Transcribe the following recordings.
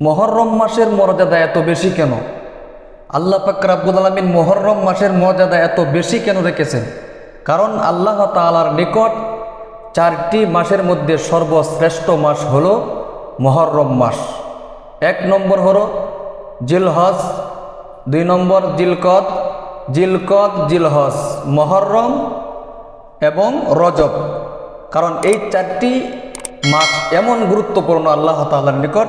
মহরম মাসের মর্যাদা এত বেশি কেন? আল্লাহ পাক রাব্বুল আলমিন মহরম মাসের মর্যাদা এত বেশি কেন রেখেছেন? কারণ আল্লাহ তাআলার নিকট চারটি মাসের মধ্যে সর্বশ্রেষ্ঠ মাস হলো মহরম মাস। এক নম্বর হলো জিলহজ, দুই নম্বর জিলকদ জিলকদ, জিলহজ, মহরম এবং রজব। কারণ এই চারটি মাস এমন গুরুত্বপূর্ণ আল্লাহ তাআলার নিকট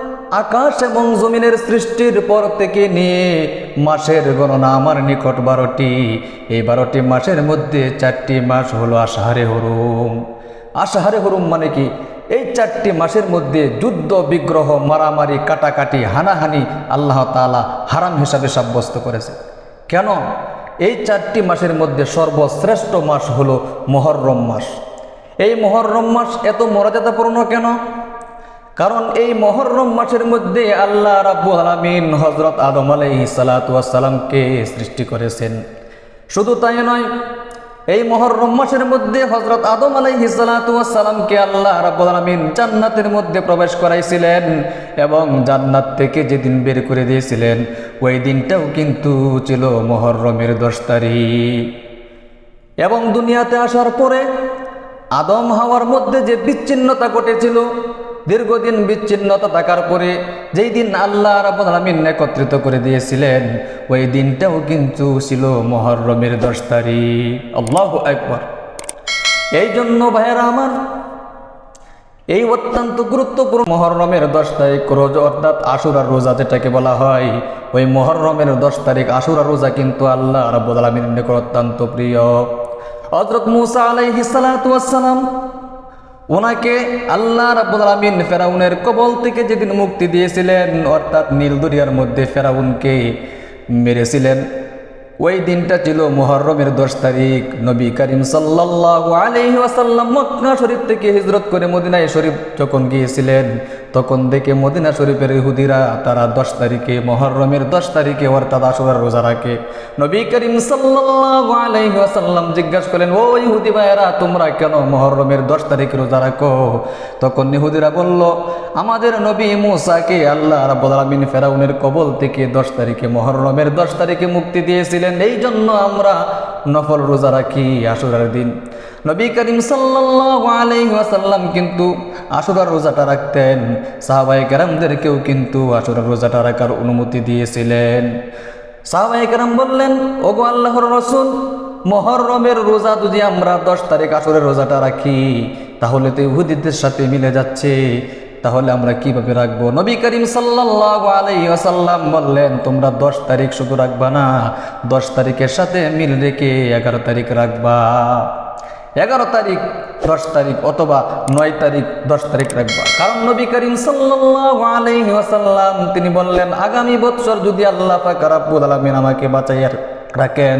আকাশ এবং জমিনের সৃষ্টির পর থেকে নিয়ে মাসের গণনা আমার নিকট বারোটি। এই বারোটি মাসের মধ্যে চারটি মাস হলো আশাহারে হরুম। আশাহারে হরুম মানে কি? এই চারটি মাসের মধ্যে যুদ্ধ, বিগ্রহ, মারামারি, কাটাকাটি, হানাহানি আল্লাহ তালা হারাম হিসাবে সাব্যস্ত করেছে। কেন? এই চারটি মাসের মধ্যে সর্বশ্রেষ্ঠ মাস হলো মহরম মাস। এই মহরম মাস এত মর্যাদাপূর্ণ কেন? কারণ এই মহরম মাসের মধ্যে আল্লাহ রাব্বুল আলামিন হজরত আদম আলাইহি সালাতামকে সৃষ্টি করেছেন। শুধু তাই নয়, এই মহরম মাসের মধ্যে হজরত আদম আলাইহি সালাতামকে আল্লাহ রাব্বুল আলামিন জান্নাতের মধ্যে প্রবেশ করাইছিলেন এবং জান্নাত থেকে যেদিন বের করে দিয়েছিলেন, ওই দিনটাও কিন্তু ছিল মহরমের দশ তারিখ। এবং দুনিয়াতে আসার পরে আদম হাওয়ার মধ্যে যে বিচ্ছিন্নতা ঘটেছিল দীর্ঘদিন বিচ্ছিন্নতা থাকার পরে যেই দিন আল্লাহ রাব্বুল আলামিন একত্রিত করে দিয়েছিলেন, ওই দিনটাও কিন্তু ছিল মহরমের দশ তারিখ। আল্লাহু একবার এই জন্য ভাইয়েরা আমার, এই অত্যন্ত গুরুত্বপূর্ণ মহরমের দশ তারিখ রোজ, অর্থাৎ আশুরার রোজা যেটাকে বলা হয়, ওই মহরমের দশ তারিখ আশুরার রোজা কিন্তু আল্লাহ রাব্বুল আলামিনের নিকট অত্যন্ত প্রিয়। হজরত মুসা আলাইহিস সালাতু ওয়াসসালাম ওনাকে আল্লাহ রাব্বুল আলামিন ফেরাউনের কবল থেকে যেদিন মুক্তি দিয়েছিলেন, অর্থাৎ নীলদরিয়ার মধ্যে ফেরাউনকে মেরেছিলেন। ওই দিনটা ছিল মোহরমের দশ তারিখ। নবী করিম সাল্লাহ ওয়াসাল্লাম মক্কা শরীফ থেকে হিজরত করে মদিনায় শরীফ যখন গিয়েছিলেন তখন দেখে মদিনা শরীফের ইহুদিরা তারা দশ তারিখে মহররমের দশ তারিখে অর্থাৎ আশুরার রোজা রাখে। নবী করিম ওয়াসাল্লাম জিজ্ঞাসা করেন ও ইহুদি ভাইয়েরা, তোমরা কেন মহররমের দশ তারিখে রোজা রাখো? তখন ইহুদিরা বলল, আমাদের নবী মুসাকে আল্লাহ রাব্বুল আলামিন ফেরাউনের কবল থেকে দশ তারিখে মহররমের দশ তারিখে মুক্তি দিয়েছিলেন। এই জন্য আমরা নফল রোজা রাখি আশুরার দিন। নবী করিম সাল্লাল্লাহু আলাইহি ওয়াসাল্লাম কিন্তু আশুরার রোজাটা রাখতেন। সাহাবায়ে কেরামদেরকেও কিন্তু আশুরার রোজাটা রাখার অনুমতি দিয়েছিলেন। সাহাবায়ে কেরাম বললেন, ওগো আল্লাহর রসুল, মহরমের রোজা যদি আমরা দশ তারিখ আসরের রোজাটা রাখি, তাহলে তো ইহুদিদের সাথে মিলে যাচ্ছে। তাহলে আমরা কীভাবে রাখব? নবী করিম ওয়াসাল্লাম বললেন, তোমরা দশ তারিখ শুধু রাখবা না, দশ তারিখের সাথে মিল রেখে এগারো তারিখ রাখবা। এগারো তারিখ, দশ তারিখ অথবা নয় তারিখ, দশ তারিখ রাখবা। কারণ নবী করিম ওয়াসাল্লাম তিনি বললেন, আগামী বৎসর যদি আল্লাহ আলামিন আমাকে বাঁচাইয়া রাখেন।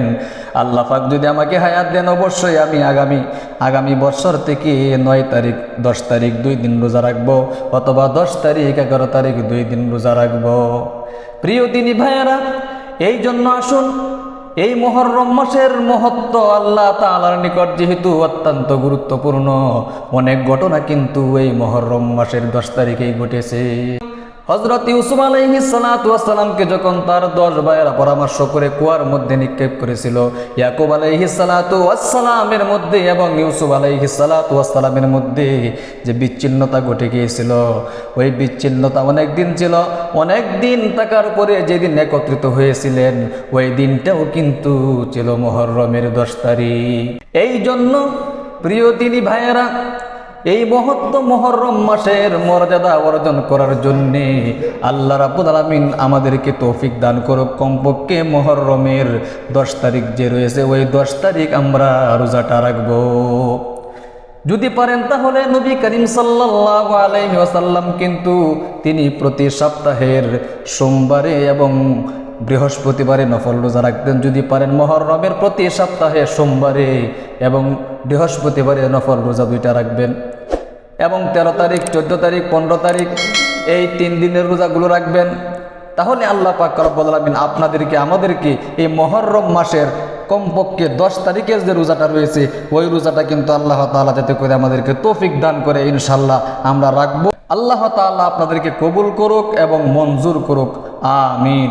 আল্লাহ পাক যদি আমাকে হায়াত দেন, অবশ্যই আমি আগামী আগামী বছর থেকে নয় তারিখ, দশ তারিখ দুই দিন রোজা রাখব অথবা দশ তারিখ, এগারো তারিখ দুই দিন রোজা রাখব। প্রিয় দিনী ভাইয়েরা, এই জন্য আসুন, এই মহরম মাসের মহত্ব আল্লাহ তাআলার নিকট যেহেতু অত্যন্ত গুরুত্বপূর্ণ, অনেক ঘটনা কিন্তু এই মহরম মাসের দশ তারিখেই ঘটেছে। হজরত ইউসুফ আলাইহি সালাতামকে যখন তার দশ ভাইয়েরা পরামর্শ করে কুয়ার মধ্যে নিক্ষেপ করেছিল, ইয়াকুব আলাইহি সালাতামের মধ্যে এবং ইউসুফ আলাইহি সালাতামের মধ্যে যে বিচ্ছিন্নতা ঘটে গিয়েছিল, ওই বিচ্ছিন্নতা অনেক দিন ছিল, অনেক দিন থাকার পরে যেদিন একত্রিত হয়েছিলেন, ওই দিনটাও কিন্তু ছিল মহরমের দশ তারিখ। এই জন্য প্রিয় তিনি ভাইয়েরা এই মহত্ব মহরম মাসের মর্যাদা অর্জন করার জন্যে আল্লাহ রাবুল আলমিন আমাদেরকে তৌফিক দান করুক। কমপক্ষে মহরমের দশ তারিখ যে রয়েছে, ওই দশ তারিখ আমরা রোজাটা রাখব। যদি পারেন তাহলে নবী করিম সাল্লাল্লাহু আলাইহি ওয়াসাল্লাম কিন্তু তিনি প্রতি সপ্তাহের সোমবারে এবং বৃহস্পতিবারে নফল রোজা রাখতেন। যদি পারেন মহরমের প্রতি সপ্তাহে সোমবারে এবং বৃহস্পতিবারে নফল রোজা দুইটা রাখবেন। এবং তেরো তারিখ, চোদ্দ তারিখ, পনেরো তারিখ এই তিন দিনের রোজাগুলো রাখবেন। তাহলে আল্লাহ পাক আলামিন আপনাদেরকে, আমাদেরকে এই মহরম মাসের কমপক্ষে দশ তারিখের যে রোজাটা রয়েছে, ওই রোজাটা কিন্তু আল্লাহ তাআলা যাতে করে আমাদেরকে তৌফিক দান করে ইনশাল্লাহ আমরা রাখব। আল্লাহ তাআলা আপনাদেরকে কবুল করুক এবং মঞ্জুর করুক। আমিন।